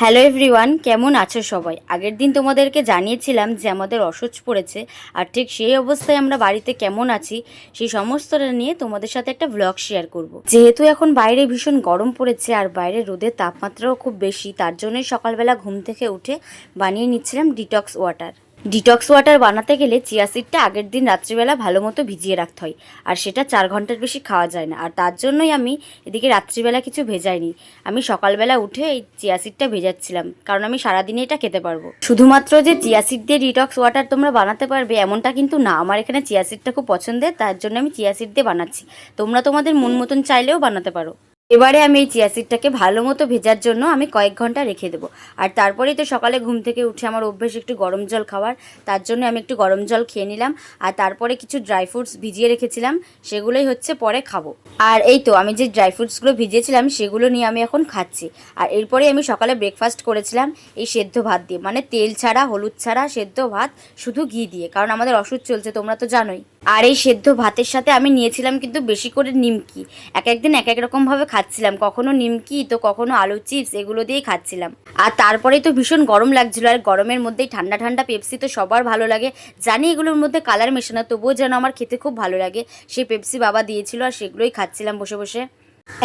Hello everyone কেমন আছো সবাই আগের দিন তোমাদেরকে জানিয়েছিলাম যে আমাদের অসুচ পড়েছে, আর ঠিক সেই অবস্থায় আমরা বাড়িতে কেমন আছি, সেই সমস্তটা নিয়ে তোমাদের সাথে একটা ব্লগ শেয়ার করব। যেহেতু এখন বাইরে ভীষণ গরম পড়েছে, আর বাইরে রোদের তাপমাত্রাও খুব বেশি, তার জন্যই সকালবেলা ঘুম থেকে উঠে বানিয়ে নিচ্ছিলাম ডিটক্স ওয়াটার ডিটক্স ওয়াটার বানাতে গেলে চিয়া সিডটা আগের দিন রাত্রিবেলা ভালো মতো ভিজিয়ে রাখতে হয়। আর সেটা চার ঘণ্টার বেশি খাওয়া যায় না। আর তার জন্যই আমি এদিকে রাত্রিবেলা কিছু ভেজাইনি। আমি সকালবেলা উঠে এই চিয়া সিডটা ভেজাচ্ছিলাম। কারণ আমি সারাদিনে এটা খেতে পারব। শুধুমাত্র যে চিয়া সিড দিয়ে ডিটক্স ওয়াটার তোমরা বানাতে পারবে এমনটা কিন্তু না। আমার এখানে চিয়া সিডটা খুব পছন্দের, তার জন্য আমি চিয়া সিড দিয়ে বানাচ্ছি। তোমরা তোমাদের মন মতন চাইলেও বানাতে পারো। এবারে আমি এই চিয়া সিডটাকে ভালো মতো ভেজার জন্য আমি কয়েক ঘণ্টা রেখে দেবো। আর তারপরেই তো সকালে ঘুম থেকে উঠে আমার অভ্যেস একটু গরম জল খাওয়ার, তার জন্য আমি একটু গরম জল খেয়ে নিলাম। আর তারপরে কিছু ড্রাই ফ্রুটস ভিজিয়ে রেখেছিলাম, সেগুলোই হচ্ছে পরে খাব। আর এই তো আমি যে ড্রাই ফ্রুটসগুলো ভিজিয়েছিলাম, সেগুলো নিয়ে আমি এখন খাচ্ছি। আর এরপরে আমি সকালে ব্রেকফাস্ট করেছিলাম এই সেদ্ধ ভাত দিয়ে। মানে তেল ছাড়া, হলুদ ছাড়া সেদ্ধ ভাত, শুধু ঘি দিয়ে, কারণ আমাদের ওষুধ চলছে, তোমরা তো জানোই। আর এই সেদ্ধ ভাতের সাথে আমি নিয়েছিলাম কিন্তু বেশি করে নিমকি। এক একদিন এক এক রকমভাবে খাচ্ছিলাম। কখনো নিমকি, তো কখনো আলু চিপস, এগুলো দিয়েই খাচ্ছিলাম। আর তারপরেই তো ভীষণ গরম লাগছিল। আর গরমের মধ্যেই ঠান্ডা ঠান্ডা পেপসি তো সবার ভালো লাগে। জানি এগুলোর মধ্যে কালার মেশানো, তবুও যেন আমার খেতে খুব ভালো লাগে। সেই পেপসি বাবা দিয়েছিল আর সেগুলোই খাচ্ছিলাম বসে বসে।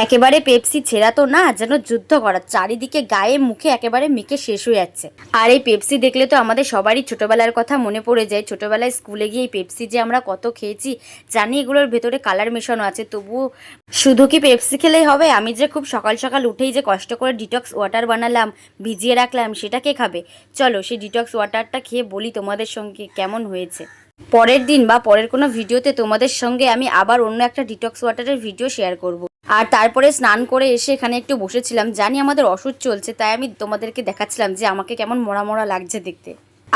একেবারে পেপসি ছেঁড়া তো না, যেন যুদ্ধ করা। চারিদিকে গায়ে, মুখে একেবারে মেখে শেষ হয়ে যাচ্ছে। আর এই পেপসি দেখলে তো আমাদের সবারই ছোটবেলার কথা মনে পড়ে যায়। ছোটবেলায় স্কুলে গিয়ে এই পেপসি যে আমরা কত খেয়েছি, জানি এগুলোর ভেতরে কালার মেশানো আছে। তবুও শুধু কি পেপসি খেলেই হবে? আমি যে খুব সকাল সকাল উঠেই যে কষ্ট করে ডিটক্স ওয়াটার বানালাম, ভিজিয়ে রাখলাম, সেটা কে খাবে? চলো সেই ডিটক্স ওয়াটারটা খেয়ে বলি তোমাদের সঙ্গে কেমন হয়েছে। পরের দিন বা পরের কোনো ভিডিওতে তোমাদের সঙ্গে আমি আবার অন্য একটা ডিটক্স ওয়াটারের ভিডিও শেয়ার করব। আর তারপরে স্নান করে এসে এখানে একটু বসেছিলাম। জানি আমাদের ওষুধ চলছে, তাই আমি তোমাদেরকে দেখাচ্ছিলাম যে আমাকে কেমন মরা মরা লাগছে দেখতে।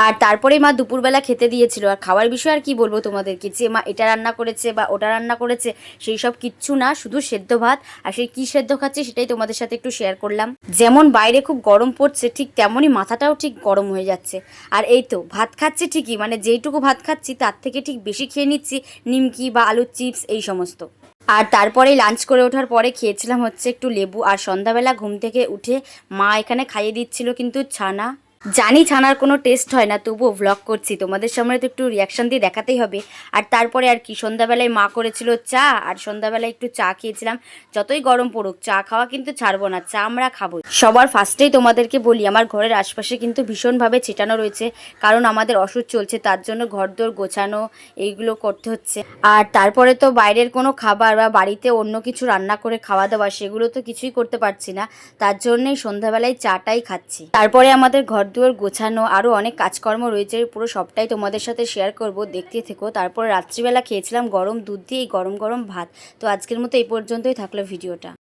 আর তারপরে মা দুপুরবেলা খেতে দিয়েছিল। আর খাওয়ার বিষয়ে আর কি বলব তোমাদেরকে? যে মা এটা রান্না করেছে বা ওটা রান্না করেছে, সেই সব কিচ্ছু না, শুধু সেদ্ধ ভাত। আর সেই কী সেদ্ধ খাচ্ছে সেটাই তোমাদের সাথে একটু শেয়ার করলাম। যেমন বাইরে খুব গরম পড়ছে, ঠিক তেমনই মাথাটাও ঠিক গরম হয়ে যাচ্ছে। আর এই তো, ভাত খাচ্ছি ঠিকই মানে যেইটুকু ভাত খাচ্ছি, তার থেকে ঠিক বেশি খেয়ে নিচ্ছি, নিমকি বা আলুর চিপস এই সমস্ত। আর তারপরে লাঞ্চ করে ওঠার পরে খেয়েছিলাম হচ্ছে একটু লেবু। আর সন্ধ্যাবেলা ঘুম থেকে উঠে মা এখানে খাইয়ে দিচ্ছিল কিন্তু ছানা। জানি ছানার কোনো টেস্ট হয় না, তবুও ভ্লগ করছি। তোমাদের সামনে তো একটু রিয়াকশান দিয়ে দেখাতেই হবে। আর তারপরে আর কি, সন্ধ্যাবেলায় মা করেছিল চা, আর সন্ধ্যাবেলায় একটু চা খেয়েছিলাম। যতই গরম পড়ুক, চা খাওয়া কিন্তু ছাড়বো না, চা আমরা খাব সবার ফার্স্টেই তোমাদেরকে বলি, আমার ঘরের আশপাশে কিন্তু ভীষণভাবে ছেটানো রয়েছে, কারণ আমাদের ওষুধ চলছে, তার জন্য ঘরদোর গোছানো, এইগুলো করতে হচ্ছে। আর তারপরে তো বাইরের কোনো খাবার বা বাড়িতে অন্য কিছু রান্না করে খাওয়া দাওয়া সেগুলো তো কিছুই করতে পারছি না। তার জন্যই সন্ধ্যাবেলায় চাটাই খাচ্ছি। তারপরে আমাদের ঘর দুয়ার গোছানো আরও অনেক কাজকর্ম রয়েছে, পুরো সবটাই তোমাদের সাথে শেয়ার করব। দেখতে থেকো। তারপর রাত্রিবেলা খেয়েছিলাম গরম দুধ দিয়ে এই গরম গরম ভাত। তো আজকের মতো এই পর্যন্তই থাকল ভিডিওটা।